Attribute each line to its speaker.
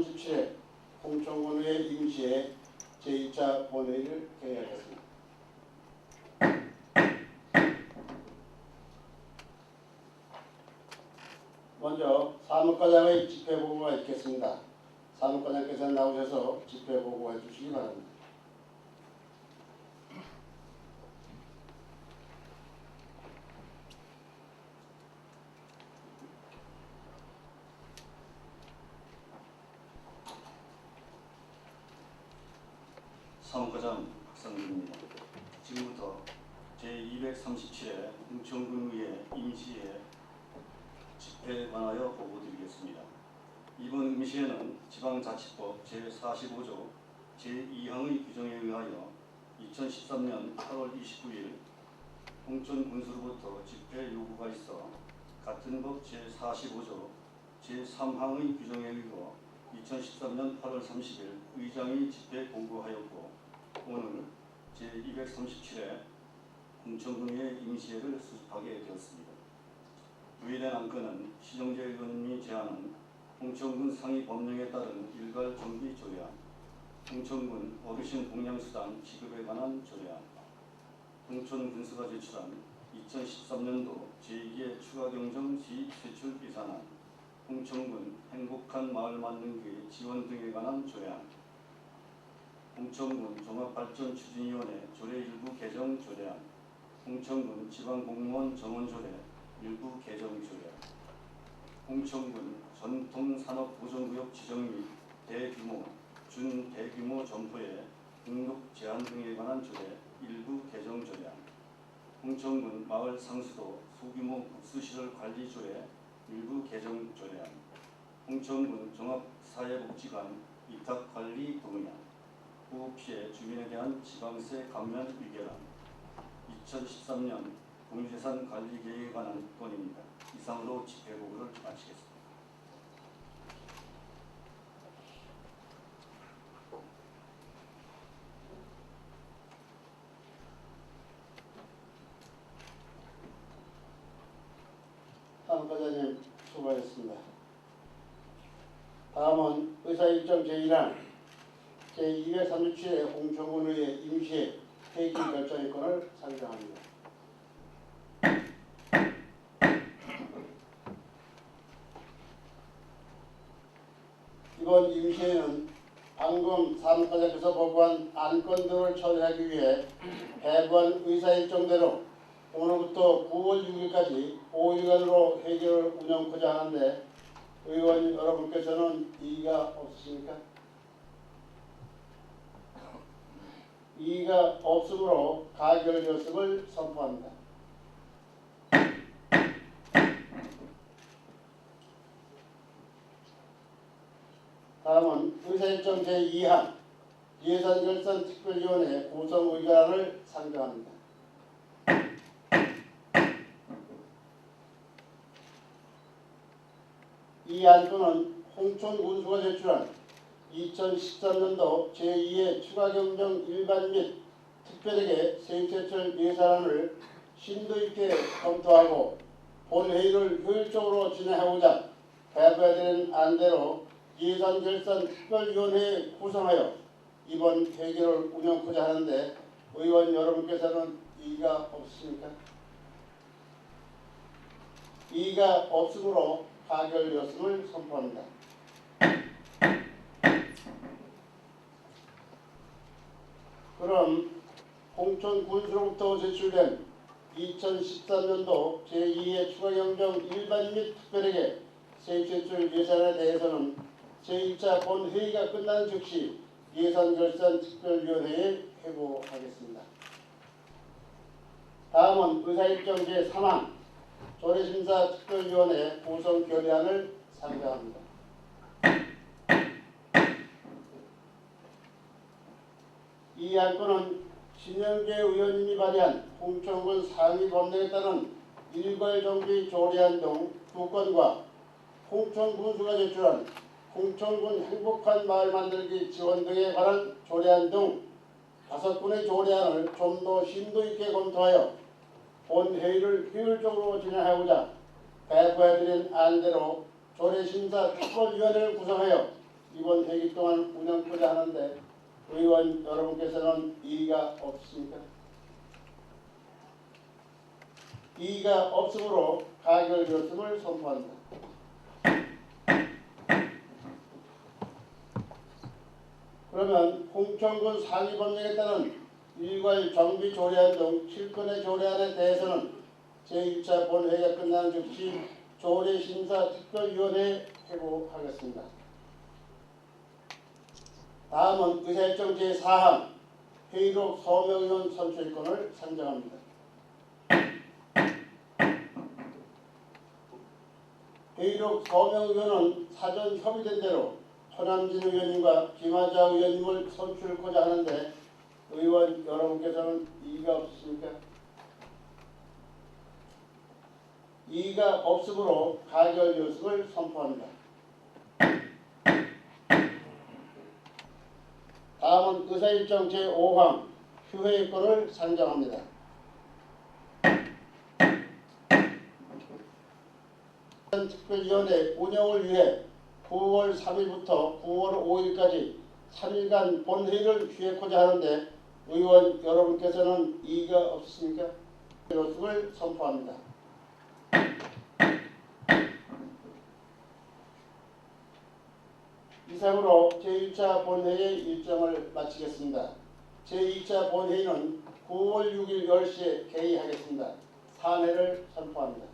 Speaker 1: 237회 공청원의 임시회 제2차 본회의를 개회하겠습니다. 먼저 사무과장의 집회보고가 있겠습니다. 사무과장께서 나오셔서 집회보고해 주시기 바랍니다.
Speaker 2: 사무과장 박상민입니다. 지금부터 제237회 홍천군의회 임시회 집회에 관하여 보고드리겠습니다. 이번 임시회는 지방자치법 제45조 제2항의 규정에 의하여 2013년 8월 29일 홍천군수로부터 집회 요구가 있어 같은 법 제45조 제3항의 규정에 의거 2013년 8월 30일 의장이 집회 보고하였고 오늘 제237회 공천군의 임시회를 수집하게 되었습니다. 부의된 안건은 시정재 의원님이 제안한 홍천군 상위 법령에 따른 일괄 정비 조례안, 홍천군 어르신 복양수당 지급에 관한 조례안, 홍천군수가 제출한 2013년도 제2의 추가경정 지세출 예산안, 홍천군 행복한 마을 만들기 지원 등에 관한 조례안, 홍천군 종합발전추진위원회 조례 일부 개정 조례안, 홍천군 지방공무원 정원조례 일부 개정 조례안, 홍천군 전통산업보존구역 지정 및 대규모, 준대규모 점포의 등록 제한 등에 관한 조례 일부 개정 조례안, 홍천군 마을 상수도 소규모 국수시설 관리 조례 일부 개정 조례안, 홍천군 종합사회복지관 위탁관리 동의안, 호흡피해 주민에 대한 지방세 감면 위결안, 2013년 공유재산 관리 계획에 관한 건입니다. 이상으로 집회 보고를 마치겠습니다.
Speaker 1: 사무과장님 수고하셨습니다. 다음은 의사일정 제1항 제237회 홍천군의회 임시회 회기 결정의 건을 상정합니다. 이번 임시회는 방금 사무과장께서 보고한 안건들을 처리하기 위해 배부한 의사 일정대로 오늘부터 9월 6일까지 5일간으로 회계를 운영하고자 하는데 의원 여러분께서는 이의가 없으십니까? 이의가 없으므로 가결되었음을 선포합니다. 다음은 의사일정 제2항 예산결산 특별위원회 구성 의결안을 상정합니다. 이 안건은 홍천 군수가 제출한 2013년도 제2의 추가경정 일반 및 특별하게 세입제출 예산안을 심도 있게 검토하고 본회의를 효율적으로 진행하고자 배부해야 되는 안대로 예산결산특별위원회 구성하여 이번 회계를 운영하고자 하는데 의원 여러분께서는 이의가 없으십니까? 이의가 없으므로 가결되었음을 선포합니다. 그럼 홍천 군수로부터 제출된 2013년도 제2의 추가경정 일반 및 특별하게 세입 제출 예산에 대해서는 제1차 본회의가 끝난 즉시 예산결산특별위원회에 회부하겠습니다. 다음은 의사일정 제3항 조례심사 특별위원회 구성 결의안을 상정합니다. 이 안건은 신영재 의원님이 발의한 홍천군 상위 법령에 따른 일괄정비 조례안 등두 건과 홍천군수가 제출한 홍천군 행복한 마을 만들기 지원 등에 관한 조례안 등 다섯 건의 조례안을 좀 더 심도 있게 검토하여 본회의를 효율적으로 진행하고자 배부해드린 안대로 조례심사 특별위원회를 구성하여 이번 회기 동안 운영토자 하는데 의원 여러분께서는 이의가 없습니까? 이의가 없으므로 가결되었음을 선포합니다. 그러면 홍천군 상위법령에 따른 일괄 정비 조례안 등 7건의 조례안에 대해서는 제1차 본회의가 끝나는 즉시 조례심사 특별위원회에 회부하겠습니다. 다음은 의사일정 제4항 회의록 서명의원 선출권을 상정합니다. 회의록 서명의원은 사전 협의된 대로 허남진 의원님과 김하자 의원님을 선출하고자 하는데 의원 여러분께서는 이의가 없으십니까? 이의가 없으므로 가결되었음을 선포합니다. 다음은 의사일정 제5항 휴회권을 상정합니다. 특별위원회 운영을 위해 9월 3일부터 9월 5일까지 3일간 본회의를 휴회코자 하는데 의원 여러분께서는 이의가 없으십니까? 요승을 선포합니다. 이상으로 제1차 본회의 일정을 마치겠습니다. 제2차 본회의는 9월 6일 10시에 개의하겠습니다. 사내를 선포합니다.